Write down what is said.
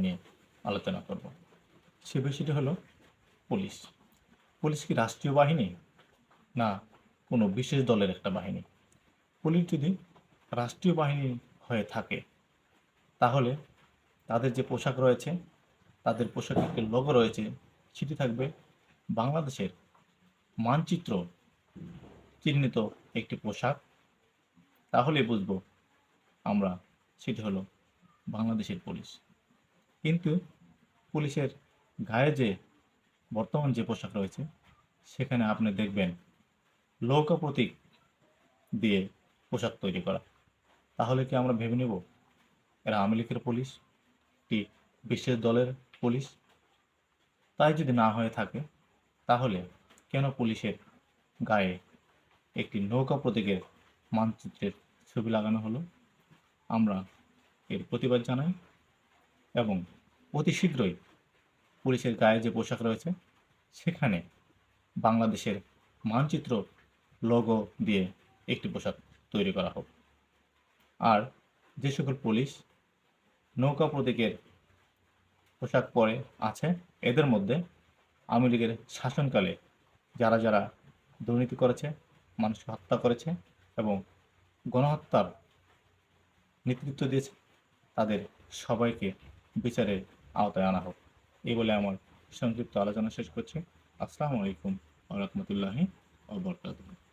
নিয়ে আলোচনা করব। সে বিষয়টি হলো পুলিশ। পুলিশ কি রাষ্ট্রীয় বাহিনী? না কোনো বিশেষ দলের একটা বাহিনী। পুলিশ যদি রাষ্ট্রীয় বাহিনী হয়ে থাকে তাহলে তাদের যে পোশাক রয়েছে তাদের পোশাকের একটি লোগো রয়েছে সেটি থাকবে বাংলাদেশের মানচিত্র চিহ্নিত একটি পোশাক। তাহলে বুঝব আমরা সেটি হলো বাংলাদেশের পুলিশ। কিন্তু পুলিশের গায়ে যে বর্তমান যে পোশাক রয়েছে, সেখানে আপনি দেখবেন লৌকা প্রতীক দিয়ে পোশাক তৈরি করা। তাহলে কি আমরা ভেবে নেব এরা আওয়ামী লীগের পুলিশ একটি বিশেষ দলের পুলিশ? তাই যদি না হয়ে থাকে, তাহলে কেন পুলিশের গায়ে একটি নৌকা প্রতীকের মানচিত্রের ছবি লাগানো হলো? আমরা এর প্রতিবাদ জানাই। এবং অতি শীঘ্রই পুলিশের গায়ে যে পোশাক রয়েছে, সেখানে বাংলাদেশের মানচিত্র লোগো দিয়ে একটি পোশাক তৈরি করা হোক। আর যে সকল পুলিশ নৌকা প্রতীকের পোশাক পরে আছে, এদের মধ্যে আওয়ামী লীগের শাসনকালে যারা যারা দুর্নীতি করেছে, মানুষকে হত্যা করেছে এবং গণহত্যার নেতৃত্ব দিয়েছে, তাদের সবাইকে বিচারের আওতায় আনা হোক। এই বলে আমার সংক্ষিপ্ত আলোচনা শেষ করছি। আসসালামু আলাইকুম রহমতুল্লাহি ও বরকাতুহ।